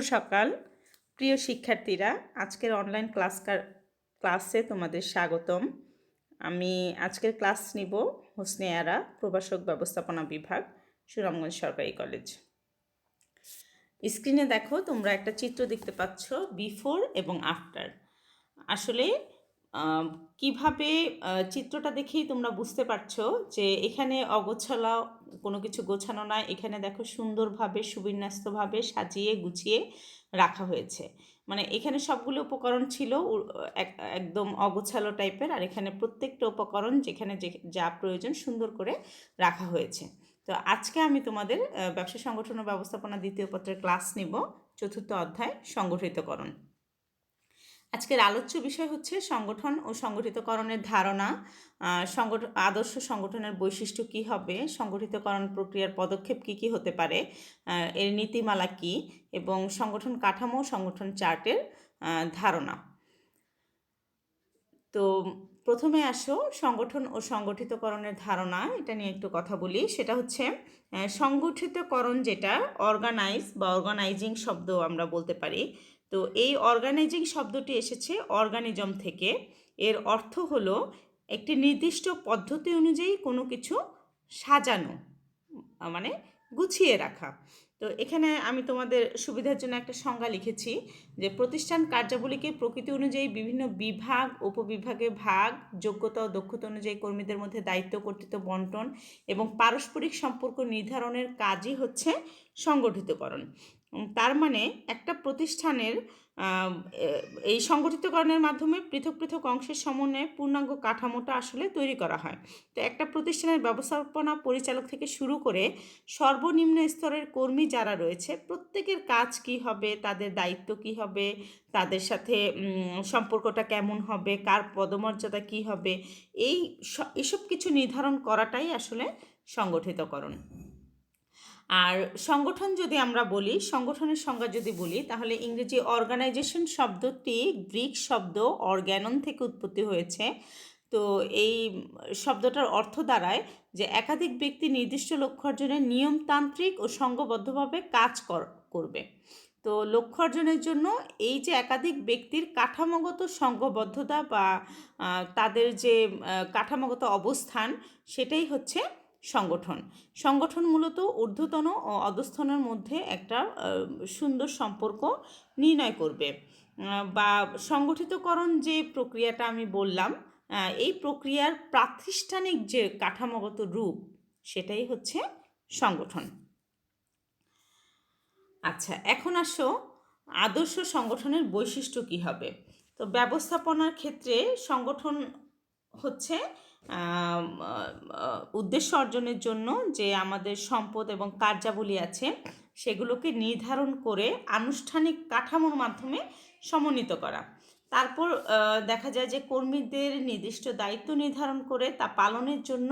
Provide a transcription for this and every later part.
সকাল। প্রিয় শিক্ষার্থীরা, আজকের অনলাইন ক্লাস ক্লাসে তোমাদের স্বাগতম। আমি আজকের ক্লাস নিব হোসনে আরা, প্রভাষক ব্যবস্থাপনা বিভাগ সুরামগঞ্জ সরকারি কলেজ স্ক্রিনে দেখো, তোমরা একটা চিত্র দেখতে পাচ্ছ বিফোর এবং আফটার আসলে কীভাবে চিত্রটা দেখেই তোমরা বুঝতে পারছ যে এখানে অগোছালা, কোনো কিছু গোছানো না এখানে দেখো সুন্দরভাবে, সুবিন্যস্তভাবে সাজিয়ে, গুছিয়ে রাখা হয়েছে। মানে এখানে সবগুলো উপকরণ ছিল এক- একদম অগোছালো টাইপের। আর এখানে প্রত্যেকটা উপকরণ যেখানে যে- যা প্রয়োজন সুন্দর করে রাখা হয়েছে। তো আজকে আমি তোমাদের ব্যবসা সংগঠন ও ব্যবস্থাপনা দ্বিতীয় পত্রের ক্লাস নিব। চতুর্থ অধ্যায়, সংগঠিতকরণ। আজকের আলোচ্য বিষয় হচ্ছে সংগঠন ও সংগঠিতকরণের ধারণা। আহ, সংগঠ- আদর্শ সংগঠনের বৈশিষ্ট্য কি হবে? সংগঠিতকরণ প্রক্রিয়ার পদক্ষেপ কি কি হতে পারে? এর নীতিমালা কি? এবং সংগঠন কাঠামো সংগঠন চার্টের ধারণা। তো প্রথমে আসো সংগঠন ও সংগঠিতকরণের ধারণা এটা নিয়ে একটু কথা বলি। সেটা হচ্ছে সংগঠিতকরণ যেটা অর্গানাইজ বা অর্গানাইজিং শব্দ আমরা বলতে পারি। তো এই অর্গানাইজিং শব্দটি এসেছে অর্গানিজম থেকে। এর অর্থ হলো একটি নির্দিষ্ট পদ্ধতি অনুযায়ী কোনো কিছু সাজানো মানে গুছিয়ে রাখা। তো এখানে আমি তোমাদের সুবিধার জন্য একটা সংজ্ঞা লিখেছি যে প্রতিষ্ঠান কার্যাবলীকে প্রকৃতি অনুযায়ী বিভিন্ন বিভাগ, উপবিভাগে ভাগ, যোগ্যতা ও দক্ষতা অনুযায়ী কর্মীদের মধ্যে দায়িত্ব, কর্তৃত্ব, বন্টন এবং পারস্পরিক সম্পর্ক নির্ধারণের কাজই হচ্ছে সংগঠিতকরণ। তার মানে একটা প্রতিষ্ঠানের এই সংগঠিতকরণের মাধ্যমে পৃথক পৃথক অংশের সমন্বয়ে পূর্ণাঙ্গ কাঠামোটা আসলে তৈরি করা হয়। তো একটা প্রতিষ্ঠানের ব্যবস্থাপনা পরিচালক থেকে শুরু করে সর্বনিম্ন স্তরের কর্মী যারা রয়েছে, প্রত্যেকের কাজ কি হবে, তাদের দায়িত্ব কি হবে, তাদের সাথে সম্পর্কটা কেমন হবে, কার পদমর্যাদা কি হবে, এই এসব কিছু নির্ধারণ করাটাই আসলে সংগঠিতকরণ। আর সংগঠন যদি আমরা বলি, সংগঠনের সংজ্ঞা যদি বলি, তাহলে ইংরেজি অর্গানাইজেশন শব্দটি গ্রিক শব্দ অর্গ্যানন থেকে উৎপত্তি হয়েছে। তো এই শব্দটার অর্থ দাঁড়ায় যে একাধিক ব্যক্তি নির্দিষ্ট লক্ষ্য অর্জনে নিয়মতান্ত্রিক ও সংঘবদ্ধভাবে কাজ কর- করবে। তো লক্ষ্য অর্জনের জন্য এই যে একাধিক ব্যক্তির কাঠামোগত সংঘবদ্ধতা বা তাদের যে কাঠামোগত অবস্থান, সেটাই হচ্ছে সংগঠন। সংগঠন মূলত ঊর্ধ্বতন ও অধস্থনের মধ্যে একটা সুন্দর সম্পর্ক নির্ণয় করবে। বা সংগঠিতকরণ যে প্রক্রিয়াটা আমি বললাম এই প্রক্রিয়ার প্রাতিষ্ঠানিক যে কাঠামোগত রূপ, সেটাই হচ্ছে সংগঠন। আচ্ছা এখন আসো আদর্শ সংগঠনের বৈশিষ্ট্য কী হবে? তো ব্যবস্থাপনার ক্ষেত্রে সংগঠন হচ্ছে উদ্দেশ্য অর্জনের জন্য যে আমাদের সম্পদ এবং কার্যাবলী আছে, সেগুলোকে নির্ধারণ করে আনুষ্ঠানিক কাঠামোর মাধ্যমে সমন্বিত করা। তারপর দেখা যায় যে কর্মীদের নির্দিষ্ট দায়িত্ব নির্ধারণ করে তা পালনের জন্য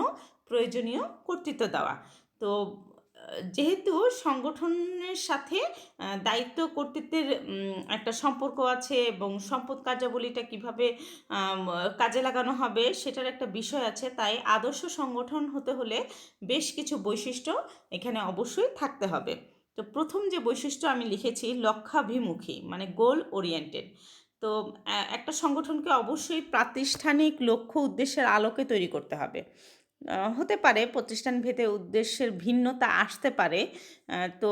প্রয়োজনীয় কর্তৃত্ব দেওয়া। তো যেহেতু সংগঠনের সাথে দায়িত্ব কর্তৃত্বের একটা সম্পর্ক আছে এবং সম্পদ কার্যাবলীটা কীভাবে কাজে লাগানো হবে সেটার একটা বিষয় আছে, তাই আদর্শ সংগঠন হতে হলে বেশ কিছু বৈশিষ্ট্য এখানে অবশ্যই থাকতে হবে। তো প্রথম যে বৈশিষ্ট্য আমি লিখেছি, লক্ষ্যাভিমুখী মানে গোল ওরিয়েন্টেড তো একটা সংগঠনকে অবশ্যই প্রাতিষ্ঠানিক লক্ষ্য উদ্দেশ্যের আলোকে তৈরি করতে হবে। হতে পারে, প্রতিষ্ঠান ভেদে উদ্দেশ্যের ভিন্নতা আসতে পারে। তো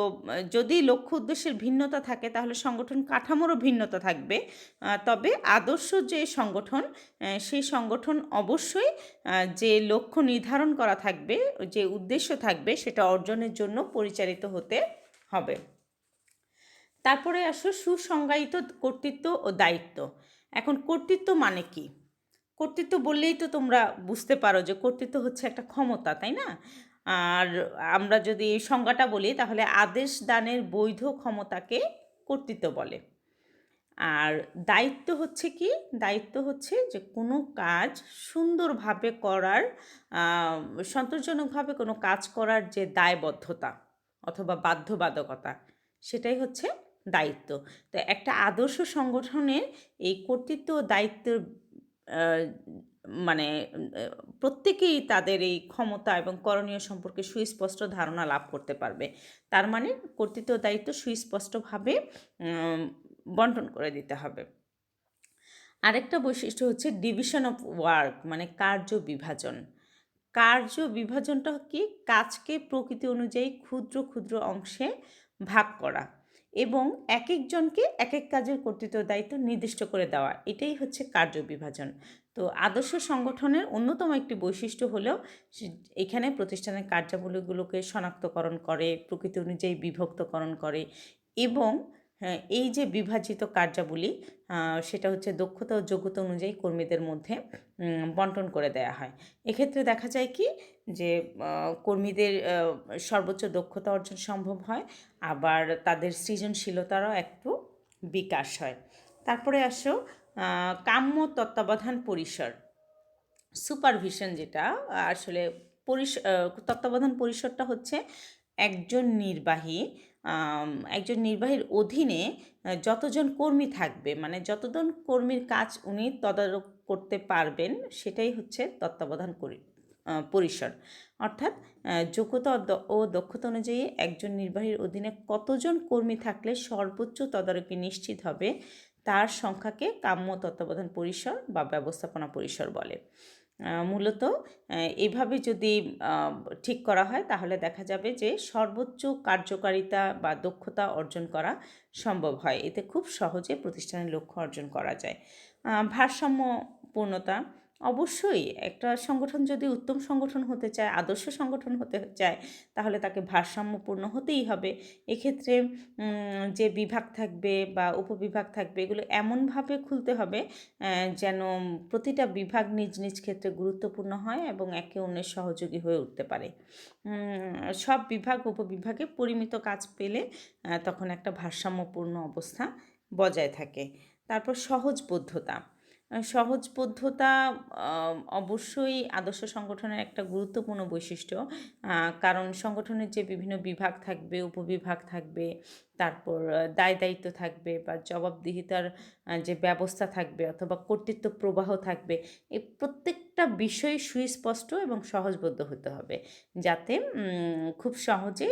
যদি লক্ষ্য উদ্দেশ্যের ভিন্নতা থাকে, তাহলে সংগঠন কাঠামোরও ভিন্নতা থাকবে। তবে আদর্শ যে সংগঠন সেই সংগঠন অবশ্যই যে লক্ষ্য নির্ধারণ করা থাকবে, যে উদ্দেশ্য থাকবে, সেটা অর্জনের জন্য পরিচালিত হতে হবে। তারপরে আসো সুসংজ্ঞায়িত কর্তৃত্ব ও দায়িত্ব। এখন কর্তৃত্ব মানে কি? কর্তৃত্ব বললেই তো তোমরা বুঝতে পারো যে কর্তৃত্ব হচ্ছে একটা ক্ষমতা, তাই না? আর আমরা যদি সংজ্ঞাটা বলি, তাহলে আদেশ দানের বৈধ ক্ষমতাকে কর্তৃত্ব বলে। আর দায়িত্ব হচ্ছে কি? দায়িত্ব হচ্ছে যে কোনো কাজ সুন্দরভাবে করার সন্তোষজনকভাবে কোনো কাজ করার যে দায়বদ্ধতা অথবা বাধ্যবাধকতা, সেটাই হচ্ছে দায়িত্ব। তো একটা আদর্শ সংগঠনের এই কর্তৃত্ব ও দায়িত্বের মানে প্রত্যেকেই তাদের এই ক্ষমতা এবং করণীয় সম্পর্কে সুস্পষ্ট ধারণা লাভ করতে পারবে। তার মানে কর্তৃত্ব দায়িত্ব সুস্পষ্টভাবে বন্টন করে দিতে হবে। আরেকটা বৈশিষ্ট্য হচ্ছে ডিভিশন অফ ওয়ার্ক মানে কার্য বিভাজন। কার্য বিভাজনটা কি? কাজকে প্রকৃতি অনুযায়ী ক্ষুদ্র ক্ষুদ্র অংশে ভাগ করা। এবং এক একজনকে এক এক কাজের কর্তৃত্ব দায়িত্ব নির্দিষ্ট করে দেওয়া। এটাই হচ্ছে কার্য বিভাজন। তো আদর্শ সংগঠনের অন্যতম একটি বৈশিষ্ট্য হলেও এখানে প্রতিষ্ঠানের কার্যাবলীগুলোকে শনাক্তকরণ করে, প্রকৃতি অনুযায়ী বিভক্তকরণ করে এবং এই যে বিভাজিত কার্যাবলী সেটা হচ্ছে দক্ষতা ও যোগ্যতা অনুযায়ী কর্মীদের মধ্যে বন্টন করে দেয়া হয়। এক্ষেত্রে দেখা যায় কি যে কর্মীদের সর্বোচ্চ দক্ষতা অর্জন সম্ভব হয়, আবার তাদের সৃজনশীলতারও একটু বিকাশ হয়। তারপরে আসো কাম্য তত্ত্বাবধান পরিসর। সুপারভিশন যেটা, আসলে পরিস তত্ত্বাবধান পরিসরটা হচ্ছে একজন নির্বাহী একজন নির্বাহীর অধীনে যতজন কর্মী থাকবে মানে যতজন কর্মীর কাজ উনি তদারক করতে পারবেন, সেটাই হচ্ছে তত্ত্বাবধান করি পরিসর। অর্থাৎ যোগ্যতা ও দক্ষতা অনুযায়ী একজন নির্বাহীর অধীনে কতজন কর্মী থাকলে সর্বোচ্চ তদারকি নিশ্চিত হবে, তার সংখ্যাকে কাম্য তত্ত্বাবধান পরিসর বা ব্যবস্থাপনা পরিসর বলে। মূলত এভাবে যদি ঠিক করা হয়, তাহলে দেখা যাবে যে সর্বোচ্চ কার্যকারিতা বা দক্ষতা অর্জন করা সম্ভব হয়। এতে খুব সহজে প্রতিষ্ঠানের লক্ষ্য অর্জন করা যায়। ভারসাম্যপূর্ণতা অবশ্যই একটা সংগঠন যদি উত্তম সংগঠন হতে চায়, আদর্শ সংগঠন হতে চায়, তাহলে তাকে ভারসাম্যপূর্ণ হতেই হবে। এক্ষেত্রে যে বিভাগ থাকবে বা উপবিভাগ থাকবে, এগুলো এমনভাবে খুলতে হবে যেন প্রতিটা বিভাগ নিজ নিজ ক্ষেত্রে গুরুত্বপূর্ণ হয় এবং একে অন্যের সহযোগী হয়ে উঠতে পারে। সব বিভাগ, উপবিভাগে পরিমিত কাজ পেলে তখন একটা ভারসাম্যপূর্ণ অবস্থা বজায় থাকে। তারপর সহজবোধ্যতা। সহজবোধ্যতা অবশ্যই আদর্শ সংগঠনের একটা গুরুত্বপূর্ণ বৈশিষ্ট্য। কারণ সংগঠনের যে বিভিন্ন বিভাগ থাকবে, উপবিভাগ থাকবে, তারপর দায় দায়িত্ব থাকবে বা জবাবদিহিতার যে ব্যবস্থা থাকবে অথবা কর্তৃত্ব প্রবাহ থাকবে এই প্রত্যেকটা বিষয় সুস্পষ্ট এবং সহজবোধ্য হতে হবে। যাতে খুব সহজে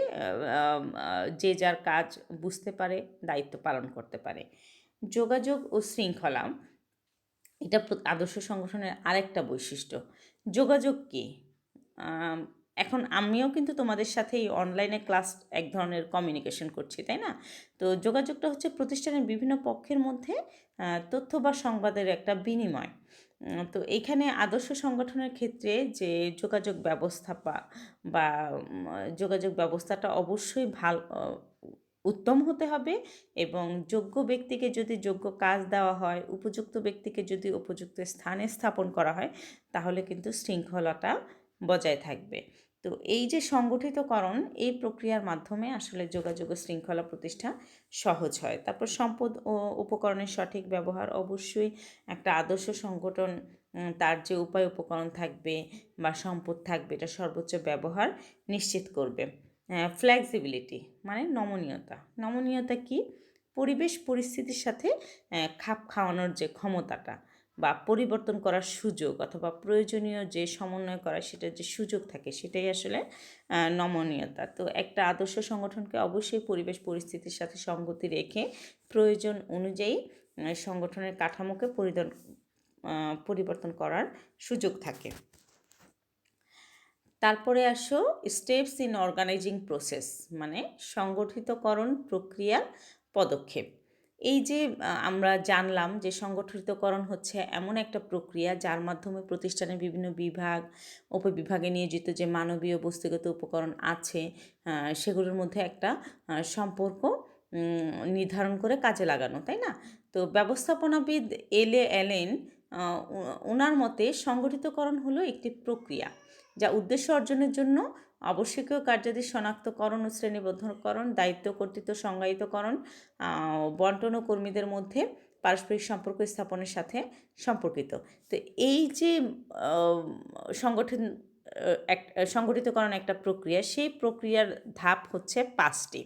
যে যার কাজ বুঝতে পারে, দায়িত্ব পালন করতে পারে। যোগাযোগ ও শৃঙ্খলা এটা আদর্শ সংগঠনের আরেকটা বৈশিষ্ট্য। যোগাযোগ কী? এখন আমিও কিন্তু তোমাদের সাথে এই অনলাইনে ক্লাস এক ধরনের কমিউনিকেশন করছি, তাই না? তো যোগাযোগটা হচ্ছে প্রতিষ্ঠানের বিভিন্ন পক্ষের মধ্যে তথ্য বা সংবাদের একটা বিনিময়। তো এইখানে আদর্শ সংগঠনের ক্ষেত্রে যে যোগাযোগ ব্যবস্থাপা বা যোগাযোগ ব্যবস্থাটা অবশ্যই ভালো উত্তম হতে হবে এবং যোগ্য ব্যক্তিকে যদি যোগ্য কাজ দেওয়া হয়, উপযুক্ত ব্যক্তিকে যদি উপযুক্ত স্থানে স্থাপন করা হয়, তাহলে কিন্তু শৃঙ্খলাটা বজায় থাকবে। তো এই যে সংগঠিতকরণ, এই প্রক্রিয়ার মাধ্যমে আসলে যোগাযোগ শৃঙ্খলা প্রতিষ্ঠা সহজ হয়। তারপর সম্পদ ও উপকরণের সঠিক ব্যবহার অবশ্যই একটা আদর্শ সংগঠন তার যে উপায় উপকরণ থাকবে বা সম্পদ থাকবে, এটা সর্বোচ্চ ব্যবহার নিশ্চিত করবে। ফ্লেক্সিবিলিটি মানে নমনীয়তা। নমনীয়তা কি? পরিবেশ পরিস্থিতির সাথে খাপ খাওয়ানোর যে ক্ষমতাটা বা পরিবর্তন করার সুযোগ অথবা প্রয়োজনীয় যে সমন্বয় করা সেটার যে সুযোগ থাকে, সেটাই আসলে নমনীয়তা। তো একটা আদর্শ সংগঠনকে অবশ্যই পরিবেশ পরিস্থিতির সাথে সঙ্গতি রেখে প্রয়োজন অনুযায়ী সংগঠনের কাঠামোকে পরিবর্তন করার সুযোগ থাকে। তারপরে আসো স্টেপস ইন অর্গানাইজিং প্রসেস মানে সংগঠিতকরণ প্রক্রিয়ার পদক্ষেপ। এই যে আমরা জানলাম যে সংগঠিতকরণ হচ্ছে এমন একটা প্রক্রিয়া যার মাধ্যমে প্রতিষ্ঠানের বিভিন্ন বিভাগ, উপবিভাগে নিয়োজিত যে মানবীয় বস্তুগত উপকরণ আছে সেগুলোর মধ্যে একটা সম্পর্ক নির্ধারণ করে কাজে লাগানো, তাই না? তো ব্যবস্থাপনাবিদ এলে এলেন ওনার মতে সংগঠিতকরণ হলো একটি প্রক্রিয়া যা উদ্দেশ্য অর্জনের জন্য আবশ্যকীয় কার্যাদি শনাক্তকরণ ও শ্রেণীবদ্ধকরণ, দায়িত্ব কর্তৃত্ব সংজ্ঞায়িতকরণ বন্টন ও কর্মীদের মধ্যে পারস্পরিক সম্পর্ক স্থাপনের সাথে সম্পর্কিত। তো এই যে সংগঠন এক, সংগঠিতকরণ একটা প্রক্রিয়া, সেই প্রক্রিয়ার ধাপ হচ্ছে পাঁচটি।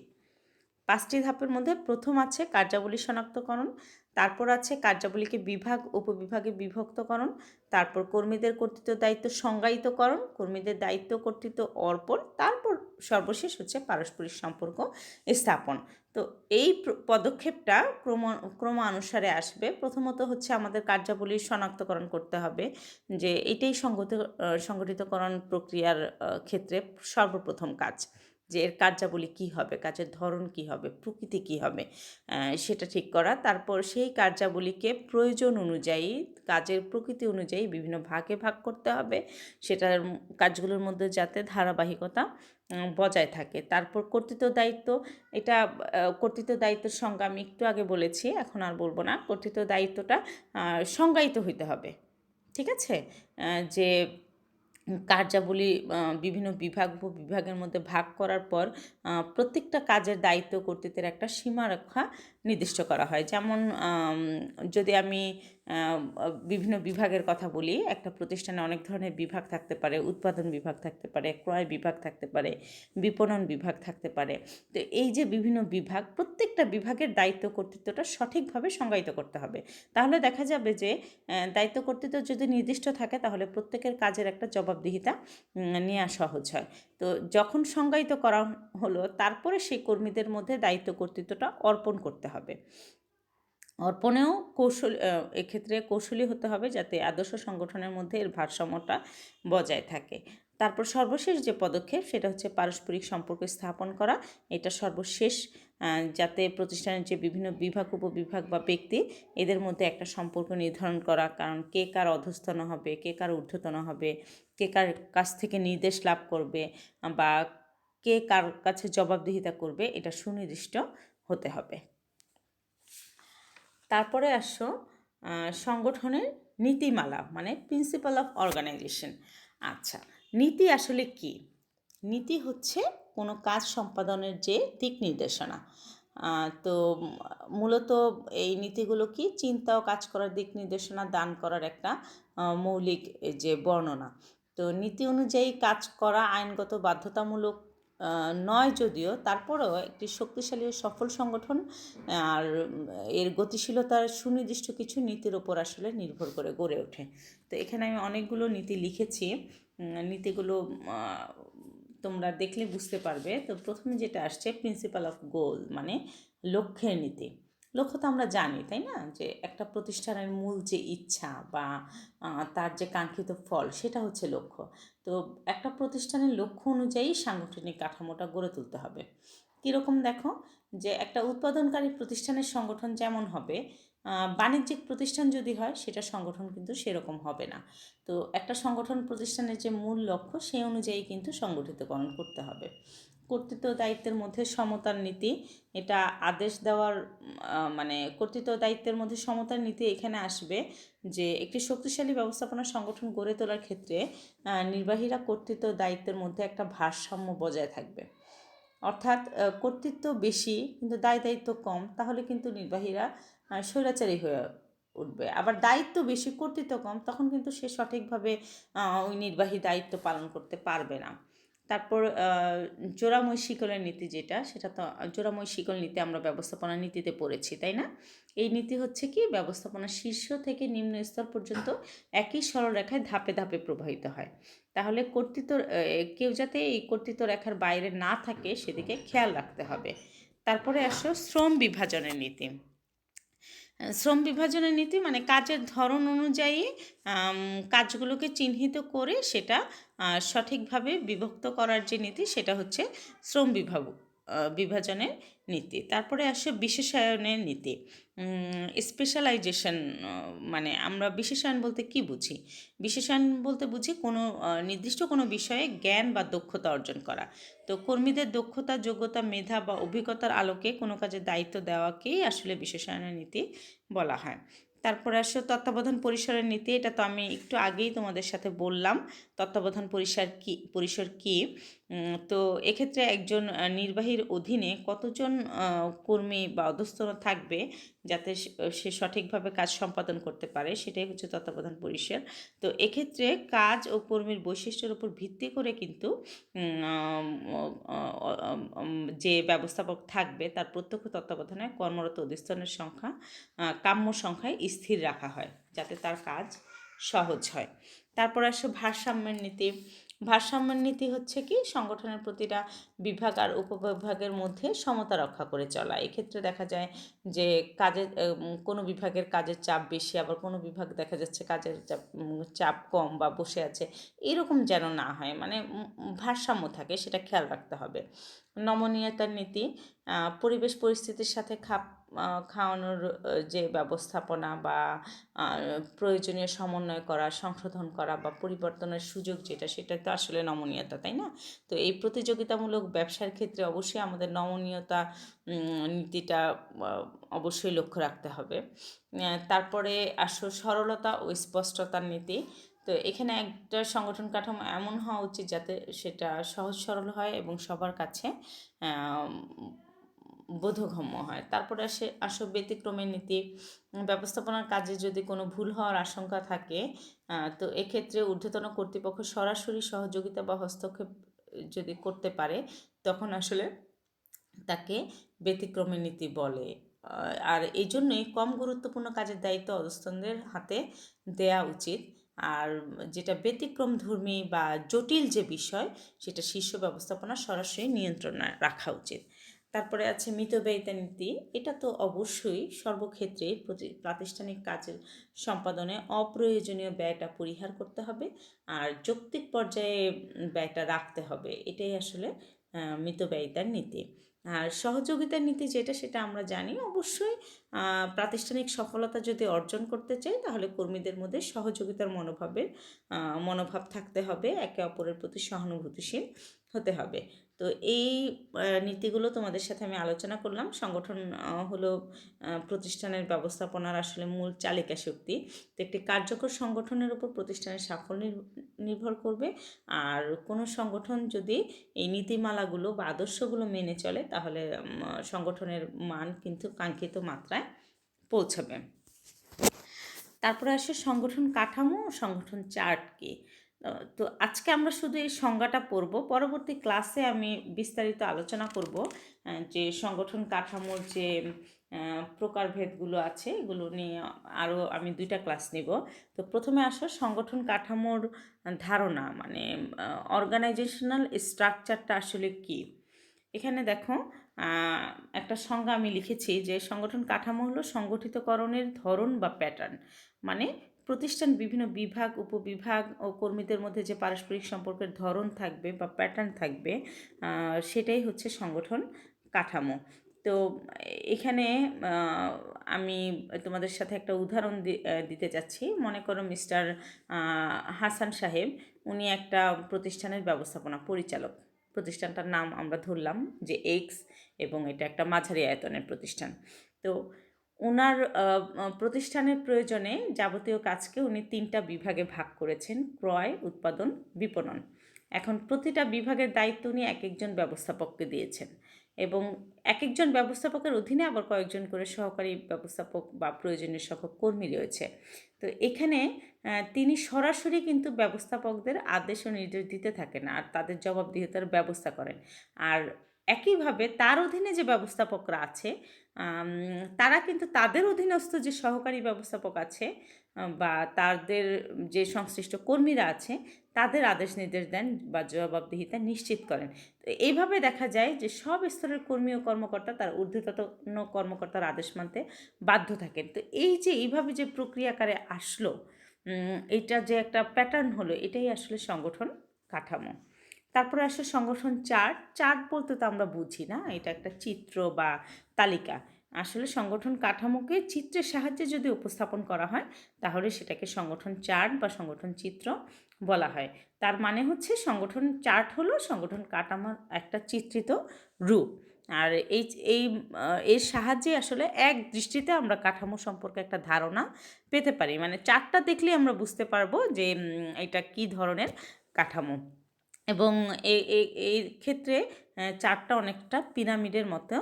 পাঁচটি ধাপের মধ্যে প্রথম আছে কার্যাবলী শনাক্তকরণ তারপর আছে কার্যাবলীকে বিভাগ, উপবিভাগে বিভক্তকরণ, তারপর কর্মীদের কর্তৃত্ব দায়িত্ব সংজ্ঞায়িতকরণ, কর্মীদের দায়িত্ব কর্তৃত্ব অর্পণ, তারপর সর্বশেষ হচ্ছে পারস্পরিক সম্পর্ক স্থাপন। তো এই পদক্ষেপটা ক্রম, ক্রমানুসারে আসবে। প্রথমত হচ্ছে আমাদের কার্যাবলী শনাক্তকরণ করতে হবে, যে এটাই সংগত, সংগঠিতকরণ প্রক্রিয়ার ক্ষেত্রে সর্বপ্রথম কাজ। যে এর কার্যাবলী কী হবে, কাজের ধরন কী হবে, প্রকৃতি কী হবে সেটা ঠিক করা। তারপর সেই কার্যাবলীকে প্রয়োজন অনুযায়ী, কাজের প্রকৃতি অনুযায়ী বিভিন্ন ভাগে ভাগ করতে হবে। সেটার কাজগুলোর মধ্যে যাতে ধারাবাহিকতা বজায় থাকে। তারপর কর্তৃত্ব দায়িত্ব, এটা কর্তৃত্ব দায়িত্বের সংজ্ঞা আমি একটু আগে বলেছি, এখন আর বলব না। কর্তৃত্ব দায়িত্বটা সংজ্ঞায়িত হইতে হবে। ঠিক আছে? যে কার্যাবলী বিভিন্ন বিভাগ বিভাগের মধ্যে ভাগ করার পর প্রত্যেকটা কাজের দায়িত্ব কর্তৃত্বের একটা সীমারেখা নির্দিষ্ট করা হয়। যেমন যদি আমি বিভিন্ন বিভাগের কথা বলি। একটা প্রতিষ্ঠানে অনেক ধরনের বিভাগ থাকতে পারে, উৎপাদন বিভাগ থাকতে পারে, ক্রয় বিভাগ থাকতে পারে, বিপণন বিভাগ থাকতে পারে। তো এই যে বিভিন্ন বিভাগ, প্রত্যেকটা বিভাগের দায়িত্ব কর্তৃত্বটা সঠিকভাবে সংজ্ঞায়িত করতে হবে। তাহলে দেখা যাবে যে দায়িত্ব কর্তৃত্ব যদি নির্দিষ্ট থাকে, তাহলে প্রত্যেকের কাজের একটা জবাবদিহিতা নেওয়া সহজ হয়। তো যখন সংজ্ঞায়িত করা হলো, তারপরে সেই কর্মীদের মধ্যে দায়িত্ব কর্তৃত্বটা অর্পণ করতে হবে। অর্পণেও কৌশল এক্ষেত্রে কৌশলী হতে হবে যাতে আদর্শ সংগঠনের মধ্যে এর ভারসাম্যটা বজায় থাকে। তারপর সর্বশেষ যে পদক্ষেপ, সেটা হচ্ছে পারস্পরিক সম্পর্ক স্থাপন করা। এটা সর্বশেষ যাতে প্রতিষ্ঠানের যে বিভিন্ন বিভাগ, উপবিভাগ বা ব্যক্তি, এদের মধ্যে একটা সম্পর্ক নির্ধারণ করা। কারণ কে কার অধস্তন হবে, কে কার ঊর্ধ্বতন হবে, কে কার কাছ থেকে নির্দেশ লাভ করবে, বা কে কার কাছে জবাবদিহিতা করবে, এটা সুনির্দিষ্ট হতে হবে। তারপরে আসো সংগঠনের নীতিমালা মানে প্রিন্সিপাল অফ অর্গানাইজেশন আচ্ছা নীতি আসলে কি? নীতি হচ্ছে কোনো কাজ সম্পাদনের যে দিক নির্দেশনা। তো মূলত এই নীতিগুলো কি? চিন্তা ও কাজ করার দিক নির্দেশনা, দান করার একটা মৌলিক যে বর্ণনা। তো নীতি অনুযায়ী কাজ করা আইনগত বাধ্যতামূলক নয় যদিও, তারপরেও একটি শক্তিশালী ও সফল সংগঠন, আর এর গতিশীলতার সুনির্দিষ্ট কিছু নীতির ওপর আসলে নির্ভর করে গড়ে ওঠে। তো এখানে আমি অনেকগুলো নীতি লিখেছি। নীতিগুলো তোমরা দেখলে বুঝতে পারবে। তো প্রথমে যেটা আসছে প্রিন্সিপাল অফ গোল মানে লক্ষ্যের নীতি। লক্ষ্য তো আমরা জানি, তাই না? যে একটা প্রতিষ্ঠানের মূল যে ইচ্ছা বা তার যে কাঙ্ক্ষিত ফল, সেটা হচ্ছে লক্ষ্য। তো একটা প্রতিষ্ঠানের লক্ষ্য অনুযায়ী সাংগঠনিক কাঠামোটা গড়ে তুলতে হবে। কীরকম দেখো? যে একটা উৎপাদনকারী প্রতিষ্ঠানের সংগঠন যেমন হবে বাণিজ্যিক প্রতিষ্ঠান যদি হয়, সেটা সংগঠন কিন্তু সেরকম হবে না। তো একটা সংগঠন প্রতিষ্ঠানের যে মূল লক্ষ্য, সেই অনুযায়ী কিন্তু সংগঠিতকরণ করতে হবে। কর্তৃত্ব দায়িত্বের মধ্যে সমতার নীতি, এটা আদেশ দেওয়ার মানে কর্তৃত্ব দায়িত্বের মধ্যে সমতার নীতি এখানে আসবে যে একটি শক্তিশালী ব্যবস্থাপনা সংগঠন গড়ে তোলার ক্ষেত্রে নির্বাহীরা কর্তৃত্ব দায়িত্বের মধ্যে একটা ভারসাম্য বজায় থাকবে। অর্থাৎ কর্তৃত্ব বেশি কিন্তু দায় দায়িত্ব কম, তাহলে কিন্তু নির্বাহীরা স্বৈরাচারী হয়ে উঠবে। আবার দায়িত্ব বেশি, কর্তৃত্ব কম, তখন কিন্তু সে সঠিকভাবে ওই নির্বাহী দায়িত্ব পালন করতে পারবে না। তারপর জোড়াময় শিকলের নীতি যেটা, সেটা তো, জোড়াময় শিকল নীতি আমরা ব্যবস্থাপনা নীতিতে পড়েছি, তাই না? এই নীতি হচ্ছে কি ব্যবস্থাপনা শীর্ষ থেকে নিম্ন স্তর পর্যন্ত একই সরলরেখায় ধাপে ধাপে প্রবাহিত হয়। তাহলে কর্তৃত্ব কেউ যাতে এই কর্তৃত্ব রেখার বাইরে না থাকে, সেদিকে খেয়াল রাখতে হবে। তারপরে আসো শ্রম বিভাজনের নীতি। শ্রম বিভাজনের নীতি মানে কাজের ধরন অনুযায়ী কাজগুলোকে চিহ্নিত করে সেটা সঠিকভাবে বিভক্ত করার যে নীতি সেটা হচ্ছে শ্রম বিভাগ বিভাজনের নীতি। তারপরে আসে বিশেষায়নের নীতি। স্পেশালাইজেশন মানে আমরা বিশেষায়ন বলতে কি বুঝি? বিশেষায়ন বলতে বুঝি কোনো নির্দিষ্ট কোনো বিষয়ে জ্ঞান বা দক্ষতা অর্জন করা। তো কর্মীদের দক্ষতা, যোগ্যতা, মেধা বা অভিজ্ঞতার আলোকে কোনো কাজে দায়িত্ব দেওয়াকেই আসলে বিশেষায়নের নীতি বলা হয়। তারপরে আসলে তত্ত্বাবধান পরিসরের নীতি, এটা তো আমি একটু আগেই তোমাদের সাথে বললাম। তত্ত্বাবধান পরিসর কি পরিসর কি? তো এক্ষেত্রে একজন নির্বাহীর অধীনে কতজন কর্মী বা অধস্তন থাকবে যাতে সে- সঠিকভাবে কাজ সম্পাদন করতে পারে? সেটাই হচ্ছে তত্ত্বাবধান পরিষদ। তো এক্ষেত্রে কাজ ও কর্মীর বৈশিষ্ট্যের উপর ভিত্তি করে কিন্তু যে ব্যবস্থাপক থাকবে তার প্রত্যক্ষ তত্ত্বাবধানে কর্মরত অধিষ্ঠানের সংখ্যা কাম্য সংখ্যায় স্থির রাখা হয় যাতে তার কাজ সহজ হয়। তারপর আসে ভারসাম্যের নীতি। ভারসাম্যের নীতি হচ্ছে কি? সংগঠনের প্রতিটা বিভাগ আর উপবিভাগের মধ্যে সমতা রক্ষা করে চলা। এক্ষেত্রে দেখা যায় যে কাজের কোনো বিভাগের কাজের চাপ বেশি, আবার কোনো বিভাগ দেখা যাচ্ছে কাজের চাপ চাপ কম বা বসে আছে। এরকম যেন না হয় মানে ভারসাম্য থাকে, সেটা খেয়াল রাখতে হবে। নমনীয়তার নীতি পরিবেশ পরিস্থিতির সাথে খাপ খাওয়ানোর যে ব্যবস্থাপনা বা প্রয়োজনীয় সমন্বয় করা, সংশোধন করা বা পরিবর্তনের সুযোগ যেটা, সেটা তো আসলে নমনীয়তা, তাই না? তো এই প্রতিযোগিতামূলক ব্যবসার ক্ষেত্রে অবশ্যই আমাদের নমনীয়তা নীতিটা অবশ্যই লক্ষ্য রাখতে হবে। তারপরে আসো সরলতা ও স্পষ্টতার নীতি। তো এখানে একটা সংগঠন কাঠামো এমন হওয়া উচিত যাতে সেটা সহজ সরল হয় এবং সবার কাছে বোধগম্য হয়। তারপরে আসে আসো ব্যতিক্রমের নীতি। ব্যবস্থাপনার কাজে যদি কোনো ভুল হওয়ার আশঙ্কা থাকে তো এক্ষেত্রে ঊর্ধ্বতন কর্তৃপক্ষ সরাসরি সহযোগিতা বা হস্তক্ষেপ যদি করতে পারে, তখন আসলে তাকে ব্যতিক্রমের নীতি বলে। আর এই জন্যই কম গুরুত্বপূর্ণ কাজের দায়িত্ব অধস্তনদের হাতে দেয়া উচিত। আর যেটা ব্যতিক্রম ধর্মী বা জটিল যে বিষয়, সেটা শীর্ষ ব্যবস্থাপনা সরাসরি নিয়ন্ত্রণে রাখা উচিত। তারপরে আছে মিতব্যয়িতা নীতি। এটা তো অবশ্যই সর্বক্ষেত্রে প্রতি প্রাতিষ্ঠানিক কাজের সম্পাদনে অপ্রয়োজনীয় ব্যয়টা পরিহার করতে হবে আর যৌক্তিক পর্যায়ে ব্যয়টা রাখতে হবে। এটাই আসলে মৃত ব্যয়িতার নীতি। আর সহযোগিতার নীতি যেটা সেটা আমরা জানি, অবশ্যই প্রাতিষ্ঠানিক সফলতা যদি অর্জন করতে চাই, তাহলে কর্মীদের মধ্যে সহযোগিতার মনোভাবের মনোভাব থাকতে হবে, একে অপরের প্রতি সহানুভূতিশীল হতে হবে। তো এই নীতিগুলো তোমাদের সাথে আমি আলোচনা করলাম। সংগঠন হলো প্রতিষ্ঠানের ব্যবস্থাপনার আসলে মূল চালিকা শক্তি। তো একটি কার্যকর সংগঠনের উপর প্রতিষ্ঠানের সাফল্য নির- নির্ভর করবে। আর কোনো সংগঠন যদি এই নীতিমালাগুলো বা আদর্শগুলো মেনে চলে, তাহলে সংগঠনের মান কিন্তু কাঙ্ক্ষিত মাত্রায় পৌঁছাবে। তারপরে আসে সংগঠন কাঠামো ও সংগঠন চার্ট কি। তো আজকে আমরা শুধু এই সংজ্ঞাটা পড়ব, পরবর্তী ক্লাসে আমি বিস্তারিত আলোচনা করব যে সংগঠন কাঠামোর যে প্রকারভেদগুলো আছে, এগুলো নিয়ে আরও আমি দুইটা ক্লাস নিব। তো প্রথমে আসো সংগঠন কাঠামোর ধারণা মানে অর্গানাইজেশনাল স্ট্রাকচারটা আসলে কী? এখানে দেখো একটা সংজ্ঞা আমি লিখেছি যে সংগঠন কাঠামো হলো সংগঠিতকরণের ধরন বা প্যাটার্ন মানে প্রতিষ্ঠান বিভিন্ন বিভাগ, উপবিভাগ ও কর্মীদের মধ্যে যে পারস্পরিক সম্পর্কের ধরন থাকবে বা প্যাটার্ন থাকবে সেটাই হচ্ছে সংগঠন কাঠামো। তো এখানে আমি তোমাদের সাথে একটা উদাহরণ দিতে চাচ্ছি। মনে করো মিস্টার হাসান সাহেব, উনি একটা প্রতিষ্ঠানের ব্যবস্থাপনা পরিচালক। প্রতিষ্ঠানটার নাম আমরা ধরলাম যে এক্স এবং এটা একটা মাঝারি আয়তনের প্রতিষ্ঠান। তো ওনার প্রতিষ্ঠানের প্রয়োজনে যাবতীয় কাজকে উনি তিনটা বিভাগে ভাগ করেছেন, ক্রয়, উৎপাদন, বিপণন। এখন প্রতিটা বিভাগের দায়িত্ব উনি এক একজন ব্যবস্থাপককে দিয়েছেন এবং এক একজন ব্যবস্থাপকের অধীনে আবার কয়েকজন করে সহকারী ব্যবস্থাপক বা প্রয়োজনীয় সংখ্যক কর্মী রয়েছে। তো এখানে তিনি সরাসরি কিন্তু ব্যবস্থাপকদের আদেশ ও নির্দেশ দিতে থাকেন আর তাদের জবাবদিহিতার ব্যবস্থা করেন। আর একইভাবে তার অধীনে যে ব্যবস্থাপকরা আছে তারা কিন্তু তাদের অধীনস্থ যে সহকারী ব্যবস্থাপক আছে বা তাদের যে সংশ্লিষ্ট কর্মীরা আছে, তাদের আদেশ নির্দেশ দেন বা জবাবদিহিতা নিশ্চিত করেন। তো এইভাবে দেখা যায় যে সব স্তরের কর্মী ও কর্মকর্তা তার ঊর্ধ্বতন কর্মকর্তার আদেশ মানতে বাধ্য থাকেন। তো এই যে এইভাবে যে প্রক্রিয়াকারে আসলো এটা যে একটা প্যাটার্ন হলো, এটাই আসলে সংগঠন কাঠামো। তারপরে আসে সংগঠন চার্ট চার্ট বলতে তো আমরা বুঝি না, এটা একটা চিত্র বা তালিকা। আসলে সংগঠন কাঠামোকে চিত্রের সাহায্যে যদি উপস্থাপন করা হয়, তাহলে সেটাকে সংগঠন চার্ট বা সংগঠন চিত্র বলা হয়। তার মানে হচ্ছে সংগঠন চার্ট হলো সংগঠন কাঠামোর একটা চিত্রিত রূপ। আর এই এই এর সাহায্যে আসলে এক দৃষ্টিতে আমরা কাঠামো সম্পর্কে একটা ধারণা পেতে পারি। মানে চার্টটা দেখলেই আমরা বুঝতে পারব যে এটা কী ধরনের কাঠামো। এবং এই ক্ষেত্রে চারটা অনেকটা পিরামিডের মতো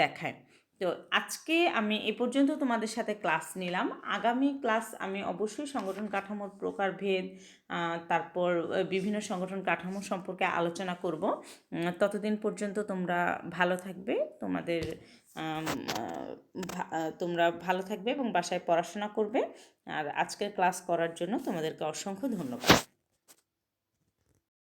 দেখায়। তো আজকে আমি এ পর্যন্ত তোমাদের সাথে ক্লাস নিলাম। আগামী ক্লাস আমি অবশ্যই সংগঠন কাঠামোর প্রকারভেদ তারপর বিভিন্ন সংগঠন কাঠামো সম্পর্কে আলোচনা করব। ততদিন পর্যন্ত তোমরা ভালো থাকবে। তোমাদের তোমরা ভালো থাকবে এবং বাসায় পড়াশোনা করবে। আর আজকের ক্লাস করার জন্য তোমাদেরকে অসংখ্য ধন্যবাদ।